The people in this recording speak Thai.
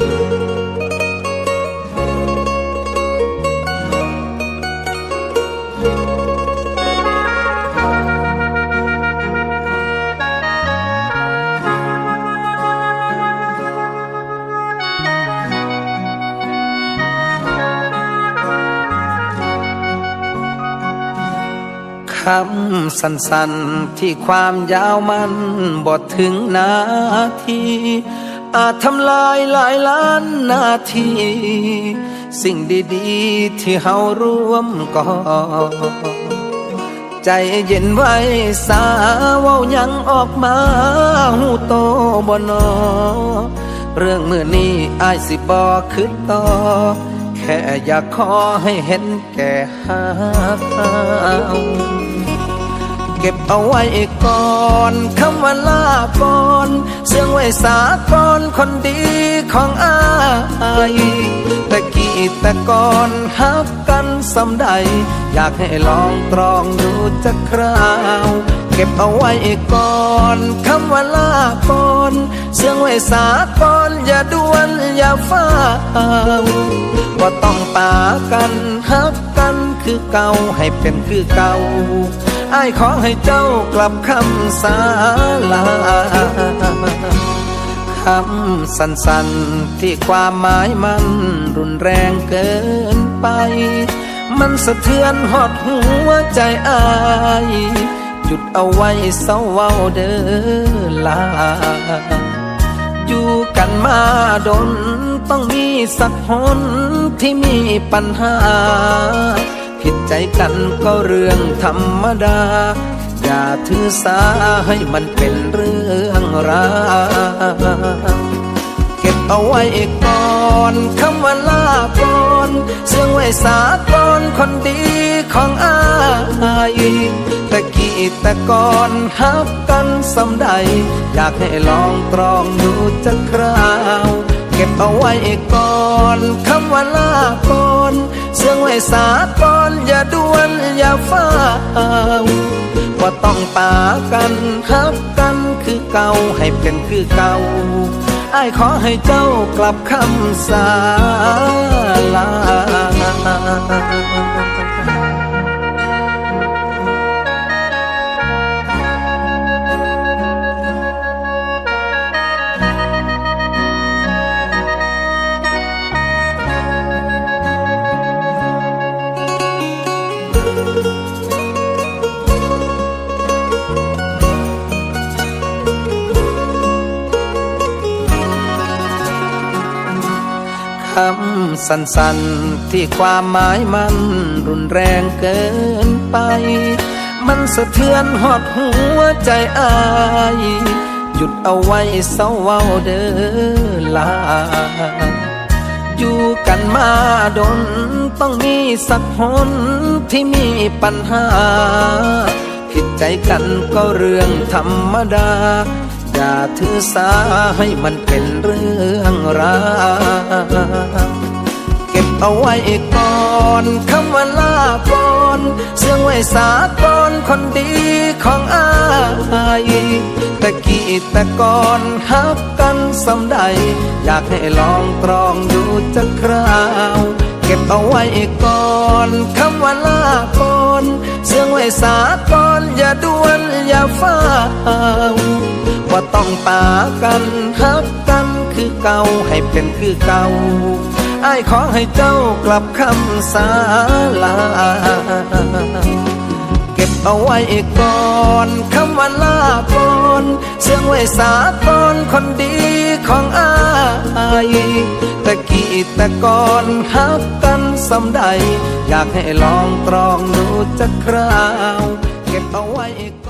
คำสั้นๆที่ความยาวมันบทถึงนาที อาจทำลายหลายล้านนาที สิ่งดีๆ ที่เฮาร่วมก่อ ใจเย็นไว้สาเว้ายังออกมาหูโตบนอ เรื่องเมื่อนี้อายสิบอขึ้นต่อ แค่อยากขอให้เห็นแก่หาเก็บเอาไว้ก่อนคำว่าลาก่อนเสื่องไว้สากอน คนดีของอายแต่กี้แต่ก่อนฮักกันสำใด อยากให้ลองตรองดูจะคราว เก็บเอาไว้ก่อนคำว่าลาก่อนเสื่องไว้สากอนอย่าด่วนอย่าฟ้าวว่าต้องปากันฮักกันคือเก่าให้เป็นคือเก่าไอ้ายขอให้เจ้ากลับคำสาลา คำสั้นๆ ที่ความหมายมันรุนแรงเกินไป มันสะเทือนหอดหัวใจอาย หยุดเอาไว้เศร้าเว้าเด้อลา อยู่กันมาดนต้องมีสักหนที่มีปัญหา ผิดใจกันก็เรื่องธรรมดา อย่าถือสาให้มันเป็นเรื่อง ราวเก็บเอาไว้ก่อนคำว่าลาก่อนเสื่องไว้สากอนคนดีของอายต่กี้แต่ก่อนฮักกันสำใด อยากให้ลองตรองดูจะคราว เก็บเอาไว้ก่อนคำว่าลาก่อนเสื่องไว้สากอนอย่าด่วนอย่าฟ้าวว่าต้องปากันฮักกันคือ เก่าให้เป็นคือเก่าไอ้ายขอให้เจ้ากลับคำสาลา คำสั้นๆ ที่ความหมายมันรุนแรงเกินไป มันสะเทือนหอดหัวใจอาย หยุดเอาไว้เศร้าเว้าเด้อลา อยู่กันมาดนต้องมีสักหนที่มีปัญหา ผิดใจกันก็เรื่องธรรมดา อย่าถือสาให้มันเป็นเรื่อง ราเก็บเอาไว้ก่อนคำว่าลาก่อนเสื่องไว้สากอนคนดีของอายแต่กี้แต่ก่อนฮักกันสำใด อยากให้ลองตรองดูจะคราว เก็บเอาไว้ก่อนคำว่าลาก่อนเสื่องไว้สากอนอย่าด่วนอย่าฟ้าวว่าต้องปากันฮักกัน คือเก่าให้เป็นคือเก่าไอ้ายขอให้เจ้ากลับคำสาลา เก็บเอาไว้ก่อนคำว่าลาก่อนเสื่องไว้สากอนคนดีของอายต่กี้แต่ก่อนฮักกันสำใด อยากให้ลองตรองดูจะคราว เก็บเอาไว้ก่อน